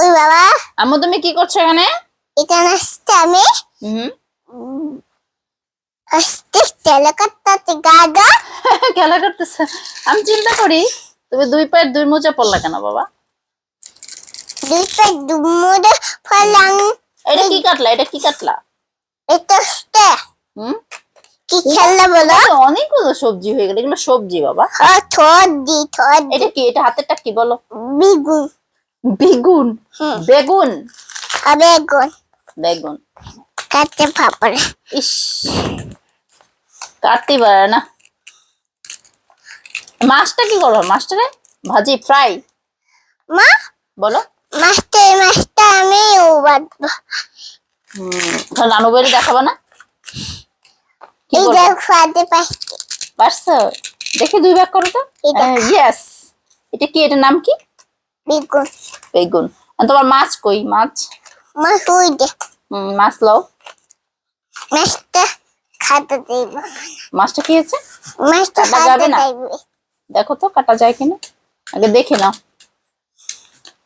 ওই বাবা আম্মু তুমি কি করছ এখানে? এখানে আসতে আমি হুম। আসতে তেলে কাটতে গাগা খেলা করতেছে। আমি চিন্তা করি তুমি দুই পায়ের দুই মোজা পড়লা কেন বাবা? দুই পায়ে দুমুদে ফলাং এটা কি কাটলা? এটা কি কাটলা? এটা আসতে। হুম? কি খেলনা বলো? অনেকগুলো সবজি হয়ে গেল। এগুলো সবজি বাবা। থর দি থর এটা কি? এটা হাতেরটা কি বলো? বিগুন। বেগুন। বেগুন। বেগুন। বেগুন। কাটতে পাপড়ে ইস। কাটতে পারে না। মাছটা কি করব? মাছটারে ভাজি ফ্রাই? মা? বলো। মাস্টার মাছটা আমি ও বাঁধবো। হুম নানু বাড়ি দেখাবো না? এই ফাদে পাইছি পারছ। দেখি দুই ভাগ করো তো। ইয়েস এটা কি? এটার নাম কি? বিগুন। বেগুন। তোমার মাছ কই? মাছ? মা হুই দে হুম, মাছ লও। মাস্টার খাতে দেব মাছটা কি হয়েছে? যাবে খাতে না? দেখো তো কাটা যায় কিনা? আগে দেখে নাও।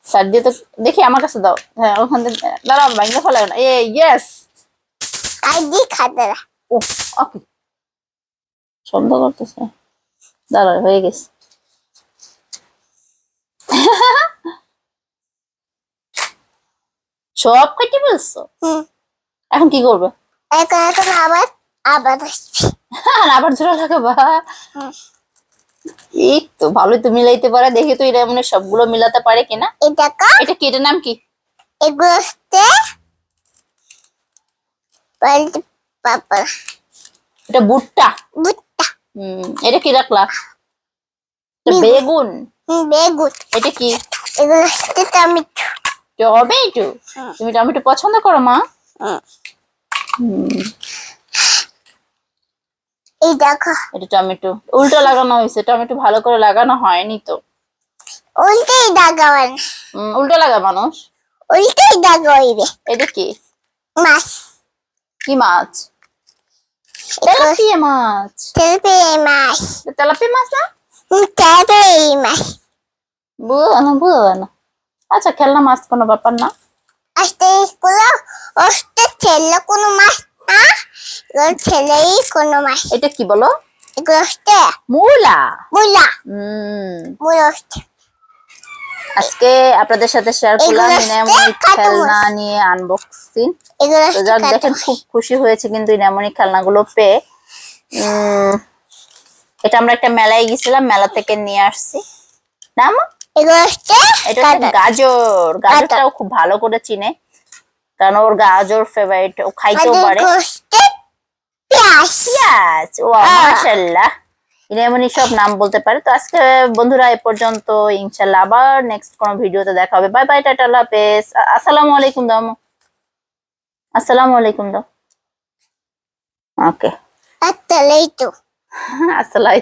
স্যার দিয়ে তো দেখি আমার কাছে দাও। হ্যাঁ ওখান থেকে দাঁড়াও ভাঙতে ফেলে না। এ ইয়েস দি খাতে ও ওকে। শব্দ করতেছে। দাঁড়াও হয়ে গেছে। সব কেটে ফেলছো? হুম। এখন কি করবে? এখন এখন আবার আবার আর আবার জোড়া লাগাবা। এই তো ভালোই তো মিলাইতে পারে। দেখি তো এরা মানে সবগুলো মিলাতে পারে কিনা। এটা এটা কি? এটার নাম কি? এগুলো হচ্ছে বলতে পাপড় এটা ভুট্টা। বুটটা হুম এটা কি রাখলা? বেগুন। বেগুন? বেগুন। এটা কি? এগুলো হচ্ছে টমেটো। টমেটো। তুমি টমেটো পছন্দ করো মা। এই দেখো। এটা টমেটো উল্টো লাগানো হয়েছে টমেটো ভালো করে লাগানো হয়নি তো। উল্টেই দাগাবেন। হুম, উল্টো লাগা মানুষ। উল্টেই দাগা হইবে এটা কি? মাছ। কি মাছ? তেলাপিয়া মাছ। তেলপে মাছ। তেলাপিয়া মাছ না? হুম, তেলপে মাছ। বুঝো না বুঝো না আচ্ছা খেলনা মাছ কোনো ব্যাপার না। আস্তে স্কুলে অস্তে ছেলে কোনো মাছ না ছেলেই কোনো মাছ এটা কি বলো? এগুলো হচ্ছে মূলা? মুলা। হুম। মুলা আজকে আপনাদের সাথে শেয়ার করলাম ইনামনি খেলনা নিয়ে আনবক্সিং তো যাক দেখেন খুব খুশি হয়েছে কিন্তু ইনামনি খেলনাগুলো পেয়ে। উম, এটা আমরা একটা মেলায় গেছিলাম মেলা থেকে নিয়ে আসছি। না মা? এগুলো হচ্ছে এটা হচ্ছে গাজর। গাজরটাও খুব ভালো করে চিনে। কারণ ওর গাজর ফেভারিট ও খাইতেও পারে। পেঁয়াজ। পেঁয়াজ? ও আহ। ইনামনি সব নাম বলতে পারে। তো আজকে বন্ধুরা এ পর্যন্ত। ইনশাল্লাহ আবার নেক্সট কোনো ভিডিওতে দেখা হবে। বাই বাই টাটা আল্লাহ হাফেজ। আসসালামু আলাইকুম আম্মু। আসসালামু আলাইকুম দাও ওকে। আর তেলেই তো আসসালাম